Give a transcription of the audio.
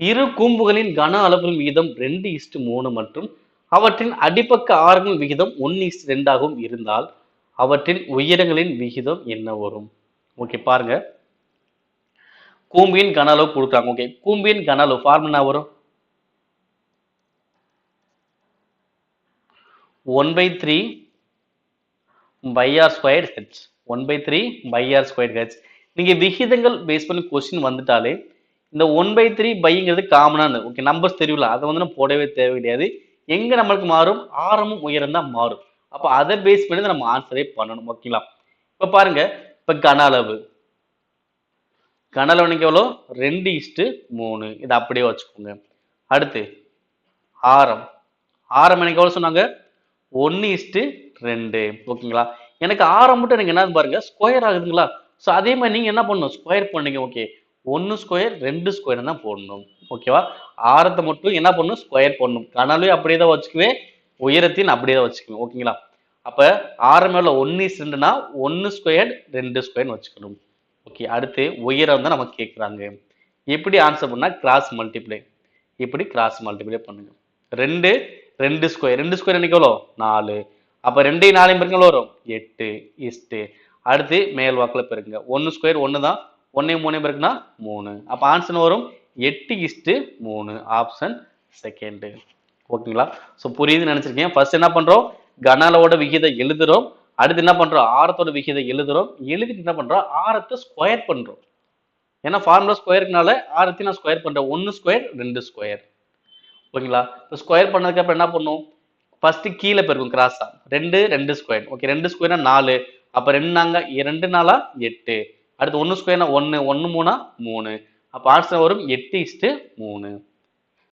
இரு கூம்புகளின் கன அளவுகள் விகிதம் ரெண்டு இஸ்டு மூணு மற்றும் அவற்றின் அடிப்பக்க ஆரங்கள் விகிதம் ஒன்று இஸ்டு ரெண்டாகவும் இருந்தால் அவற்றின் உயரங்களின் விகிதம் என்ன வரும்? ஓகே பாருங்க. கூம்பின் கன அளவு கொடுக்குறாங்க. ஓகே கூம்பின் கன அளவு ஃபார்முலா வரும்? One by three by R square H one by three by R square H நீங்க விகிதங்கள் பேஸ் பண்ணி கொஸ்டின் வந்துட்டாலே இந்த ஒன் பை த்ரீ பைங்கிறது காமனானது ஓகே நம்பர்ஸ் தெரியல அதை வந்து நம்ம போடவே தேவை கிடையாது எங்க நம்மளுக்கு மாறும்? ஆரமும் உயரம் தான் மாறும். அப்போ அதை பேஸ் பண்ணி நம்ம ஆன்சரே பண்ணணும். ஓகேங்களா இப்போ பாருங்க. இப்போ கன அளவு. கன அளவு எவ்வளோ ரெண்டு இஸ்ட்டு மூணு. இதை அப்படியே வச்சுக்கோங்க. அடுத்து ஆரம். ஆரம் எனக்கு எவ்வளோ சொன்னாங்க? ஒன்று இஸ்ட்டு ரெண்டு. ஓகேங்களா எனக்கு ஆரம் மட்டும் எனக்கு என்னன்னு பாருங்க. ஸ்கொயர் ஆகுதுங்களா? ஸோ அதே மாதிரி நீங்கள் என்ன பண்ணணும்? ஸ்கொயர் பண்ணீங்க. ஓகே ஒன்று ஸ்கொயர் ரெண்டு ஸ்கொயர் தான் போடணும். ஓகேவா ஆரத்தை மட்டும் என்ன பண்ணணும் ஸ்கொயர் போடணும். கனலையும் அப்படியே தான் வச்சுக்குவேன். உயரத்தையும் அப்படியே தான் வச்சுக்குவேன். ஓகேங்களா அப்போ ஆரம் மேலே ஒன்று ரெண்டுனா ஒன்று ஸ்கொயர் ரெண்டு ஸ்கொயர்னு வச்சுக்கணும். ஓகே அடுத்து உயரம் தான் நமக்கு கேட்குறாங்க எப்படி ஆன்சர் பண்ணால் கிராஸ் மல்டிப்ளை இப்படி கிராஸ் மல்டிப்ளை பண்ணுங்க. ரெண்டு ரெண்டு ஸ்கொயர் ரெண்டு ஸ்கொயர் எனக்கு எவ்வளோ நாலு. அப்போ ரெண்டையும் நாலையும் பெருங்க வரும்? எட்டு இஸ்ட்டு அடுத்து மேல் வாக்கில் பெருங்க. ஒன்று ஸ்கொயர் ஒன்று தான் ஒன்றையும் மூணையும் பெருக்குனா மூணு. அப்போ ஆன்சர் வரும் எட்டு இஸ்ட்டு மூணு. ஆப்ஷன் செகண்டு ஓகேங்களா? ஸோ புரியுதுன்னு நினச்சிருக்கேன் ஃபர்ஸ்ட் என்ன பண்ணுறோம் கனாலோட விகிதம் எழுதுறோம். அடுத்து என்ன பண்ணுறோம் ஆரத்தோட விகிதம் எழுதுறோம். எழுதிட்டு என்ன பண்ணுறோம் ஆரத்தை ஸ்கொயர் பண்ணுறோம் ஏன்னா ஃபார்முலா ஸ்கொயருக்குனால ஆரத்தையும் நான் ஸ்கொயர் பண்ணுறேன் ஒன்று ஸ்கொயர் ரெண்டு ஸ்கொயர் ஓகேங்களா? இப்போ ஸ்கொயர் பண்ணதுக்கப்புறம் என்ன பண்ணும் ஃபஸ்ட்டு கீழே பெருக்கும் கிராஸாக ரெண்டு ரெண்டு ஸ்கொயர் ஓகே ரெண்டு ஸ்கொயர்னா நாலு. அப்போ ரெண்டு நாங்க ரெண்டு நாளா எட்டு. அடுத்து ஒன்று ஸ்கொயர்னா ஒன்று ஒன்று மூணா மூணு. அப்போ ஆன்சர் வரும் எட்டு இஸ்ட்டு மூணு.